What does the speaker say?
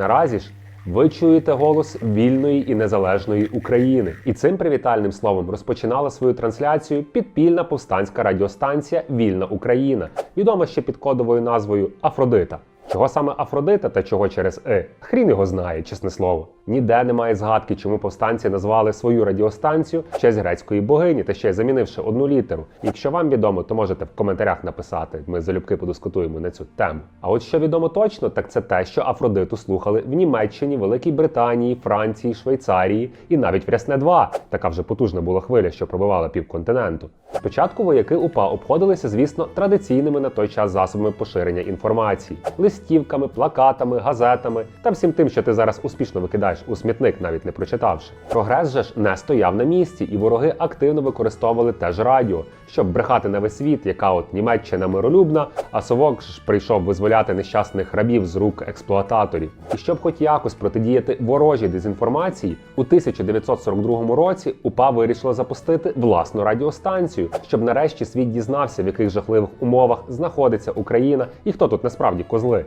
Наразі ж ви чуєте голос вільної і незалежної України. І цим привітальним словом розпочинала свою трансляцію підпільна повстанська радіостанція Вільна Україна, відома ще під кодовою назвою Афродита. Чого саме Афродита та чого через И? Хрін його знає, чесне слово. Ніде немає згадки, чому повстанці назвали свою радіостанцію в честь грецької богині, та ще й замінивши одну літеру. Якщо вам відомо, то можете в коментарях написати. Ми залюбки подискутуємо на цю тему. А от що відомо точно, так це те, що Афродиту слухали в Німеччині, Великій Британії, Франції, Швейцарії і навіть в Рясне 2 Така вже потужна була хвиля, що пробивала півконтиненту. Спочатку вояки УПА обходилися, звісно, традиційними на той час засобами поширення інформації: листівками, плакатами, газетами та всім тим, що ти зараз успішно викидаєш у смітник, навіть не прочитавши. Прогрес же ж не стояв на місці, і вороги активно використовували теж радіо, щоб брехати на весь світ, яка от Німеччина миролюбна, а совок ж прийшов визволяти нещасних рабів з рук експлуататорів. І щоб хоч якось протидіяти ворожій дезінформації, у 1942 році УПА вирішила запустити власну радіостанцію, щоб нарешті світ дізнався, в яких жахливих умовах знаходиться Україна і хто тут насправді козли.